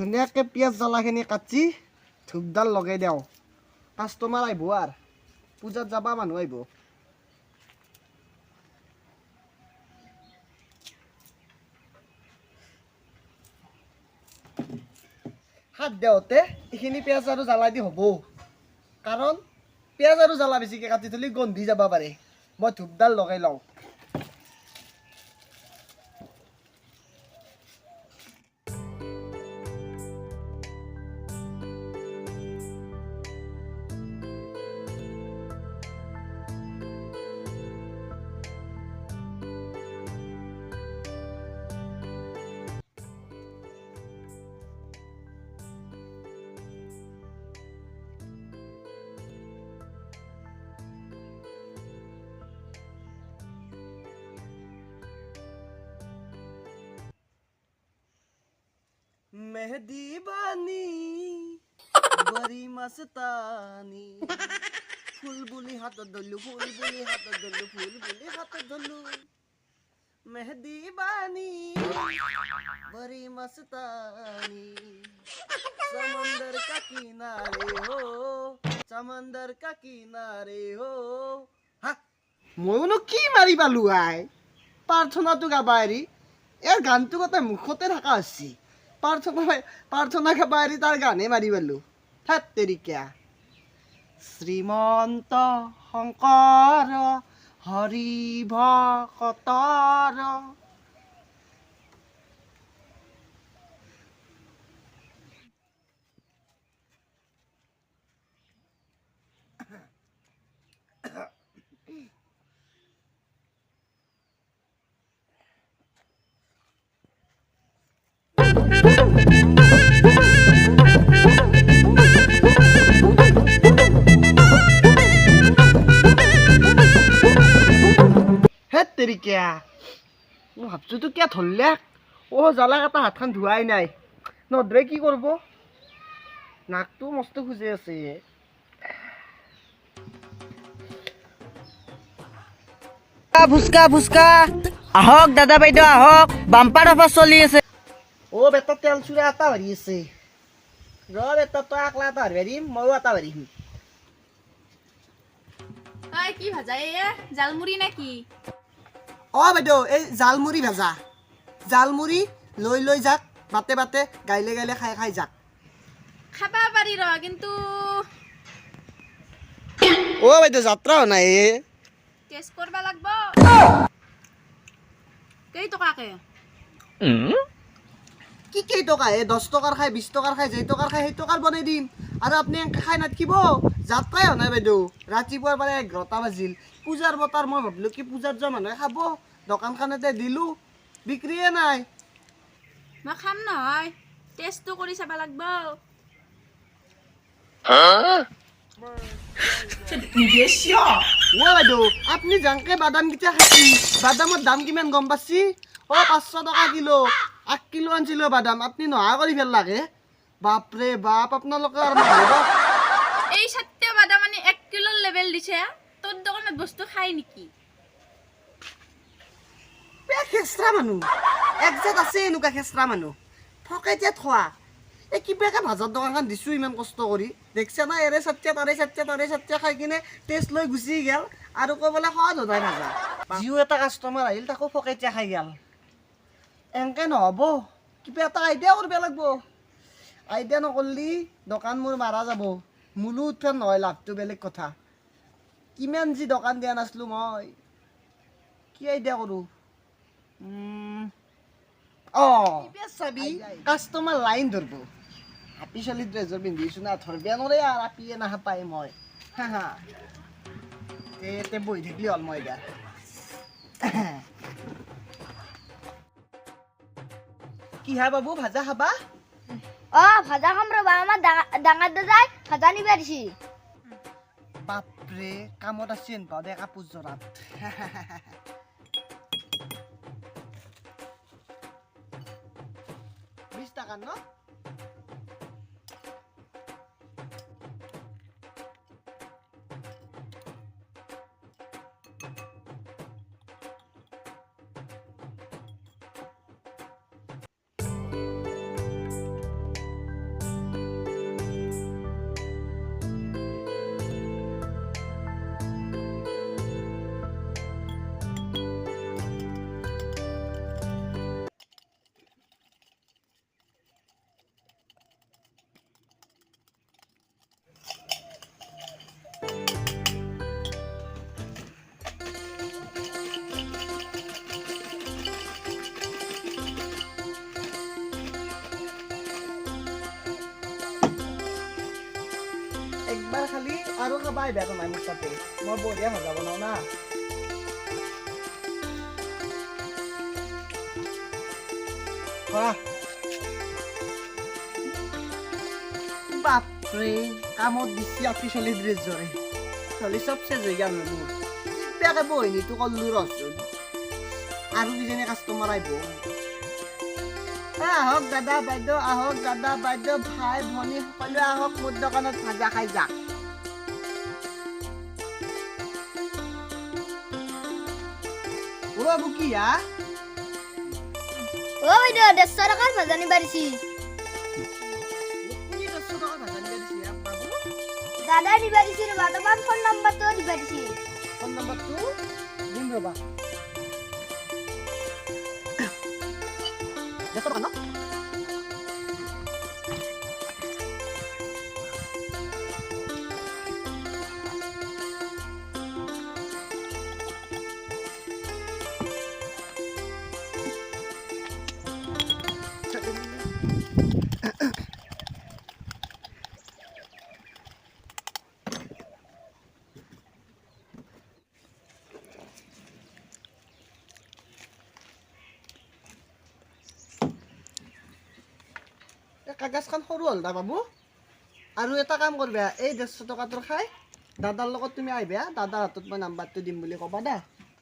ধুনীয়াকৈ পিঁয়াজ জ্বলাখিনি কাটি ধূপডাল লগাই দিওঁ। কাষ্টমাৰ আহিব আৰু। পূজাত যাবা মানুহ আহিব। হাত দেওঁতে এইখিনি পিঁয়াজ আৰু জ্বালা দি হ'ব। কাৰণ পিঁয়াজ আৰু জ্বালা বেছিকৈ কাটি থলে গন্ধি যাব পাৰে। মই ধূপডাল লগাই লওঁ। মেহদি বানি বৰি মস্তানি ফুল বুলি হাতত ধৰিলো ফুল বুলি হাতত ধৰিলো ফুল বুলি হাতত ধৰিলো মেহদি বানি বৰি মস্তানি समंदर का किनारे हो समंदर का किनारे हो হা মইনো কি মাৰি পালো আই প্ৰাৰ্থনাটো গাবা এৰি ইয়াৰ গানটো গোটেই মুখতে থকা হৈছে প্ৰাৰ্থনা গাবা এৰি তাৰ গানে মাৰি পালো থাত তেৰিকা শ্ৰীমন্ত শংকৰ হৰি তেৰিকা মই ভাবছোতো কিয় ধৰলে? অ' জ্বালা কাটা হাতখন ধোৱাই নাই। নধৰে কি কৰিব? নাকটো মস্ত খুজে আছে। ফুচকা ফুচকা। আহক, দাদা বাইদেউ, আহক। বাম্পাৰ অফাৰ চলি আছে। বেটা তেল চুৰা এটা ভাৰি আছে ৰ বেটা তই একলা এটা ভাৰি পাৰিম ময়ো এটা ভাৰিম ঐ কি ভাজা এয়া জালমুড়ি নাকি অ' বাইদেউ এই জালমুড়ি ভাজা জালমুড়ি লৈ লৈ যাক বাটে বাটে গাইলে গাইলে খাই খাই যাক খাবা পাৰি ৰ কিন্তু অ' বাইদেউ যাত্ৰা হোৱা নাই এ টেষ্ট কৰিব লাগব কেই টকাকে কি কেই টকা হে দহ টকাৰ খাই বিছ টকাৰ খাই যেই টকাৰ খাই সেই টকাৰ বনাই দিম। আৰু আপুনি এনেকৈ খাই নাথাকিব? যাত্ৰাই হোৱা নাই বাইদেউ। ৰাতিপুৱাৰ পৰা এঘাৰটা বাজিল। পূজাৰ বতৰ মই ভাবিলোঁ কি পূজাত যোৱা মানুহে খাব। দোকানখনতে দিলোঁ। বিক্ৰীয়ে নাই। মই খাম নহয়। টেষ্টটো কৰি চাব লাগব। অ' বাইদেউ আপুনি জাংকে বাদামকেইটা খাইছি বাদামৰ দাম কিমান গম পাইছি? অ' পাঁচশো টকা কিলো। এক কিলো আনিছিলোঁ বাদাম আপুনি নহা কৰি পেলাকে বাপৰে বাপ আপোনালোকে আৰু এই চাৰটা বাদাম মানে এক কিলোৰ লেভেল দিছে তোৰ দোকানত বস্তু খাই নেকি? খেচৰা মানুহ একজেক্ট আছে এনেকুৱা খেচৰা মানুহ। ফকেতিয়া থোৱা এই কিবাকে ভাজাৰ দোকানখন দিছোঁ ইমান কষ্ট কৰি। দেখছে না এৰে চাটিয়া তাৰে চাটিয়া তাৰে চাটিয়া খাই কিনে টেষ্ট লৈ গুচি গেল। আৰু কৈ বোলে সোৱাদ হোৱাই ভাজা যিও এটা কাষ্টমাৰ আহিল তাকো ফকেতিয়া খাই গেল। এনেকে নহ'ব। কিবা এটা আইডিয়া কৰিব লাগিব। আইডিয়া নকৰিলে দোকান মোৰ মাৰা যাব। মোলো উঠা নহয় লাভটো বেলেগ কথা। কিমান যি দোকান দিয়া নাছিলোঁ মই। কি আইডিয়া কৰোঁ? অঁ চাবি। Customer line ধৰব। হাপী ছোৱালী ড্ৰেছৰ পিন্ধিছোঁ না ধৰবে নৰে আৰু আপিয়ে নাহাপায় মই। হা হা। বহি থাকিলি হ'ল মই এতিয়া। কি হা বাবু ভাজা খাবা? অ ভাজা খাম ৰবা আমাৰ ডাঙা- ডাঙৰ দাদাই ভাজা নিবা দিছি। বাপৰে কামত আছে পাওঁ দে কাপোৰ জৰাত। বিছ টকা ন? খাবা আহিবা নাই মোৰ তাতে মই বঢ়িয়া ভাজা বনাওঁ না বাপৰে কামত দিছি হৈ গ'ল কল্লো ৰচোন আৰু কিজনী কাষ্টমাৰ আহিব। আহক দাদা, বাইদেউ, আহক দাদা, বাইদেউ ভাই ভনী সকলোৱে আহক, মোৰ দোকানত ভাজা খাই যাক বাবু কি হা? অ বাইদেউ দেড়শ টাকার ভাজা নিবা দিছি কোনে দহ টকা ভাজা নিবা দিছে হা, বাবু? দাদাই নিবা দিছি ৰবা তোমাৰ ফোন নম্বৰটো দিবা দিছি ফোন নম্বৰটো? দিম ৰ'বা। দেশ টকা ন? কাগজখন সৰু হ'ল দা বাবু? আৰু এটা কাম কৰিবা, এই ডেৰশ টকাটো খাই দাদাৰ লগত তুমি আহিবা, দাদাৰ হাতত মই নাম্বাৰটো দিম বুলি ক'বা দা।